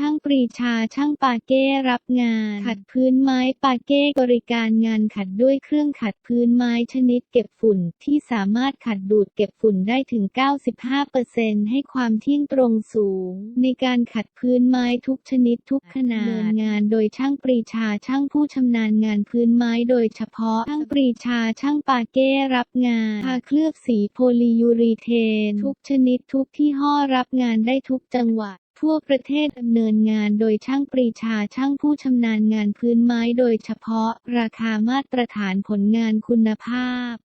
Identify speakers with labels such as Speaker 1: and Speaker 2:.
Speaker 1: ช่างปรีชาช่างปาเก้รับงาน ขัดพื้นไม้ปาเก้บริการงานขัดด้วยเครื่องขัดพื้นไม้ชนิดเก็บฝุ่นที่สามารถขัดดูดเก็บฝุ่นได้ถึง 95%ให้ความเที่ยงตรงสูง ในการขัดพื้นไม้ทุกชนิดทุกขนาดเนินงานโดยช่างปรีชาช่างผู้ชำนาญงานพื้นไม้โดยเฉพาะช่างปรีชาช่างปาเก้รับงานทาเคลือบสีโพลียูรีเทน ทุกชนิดทุกที่ห้อรับงานได้ทุกจังหวัด ทั่วประเทศดำเนินงานโดยช่างปรีชาช่างผู้ชำนาญงานพื้นไม้โดยเฉพาะ ราคามาตรฐานผลงานคุณภาพ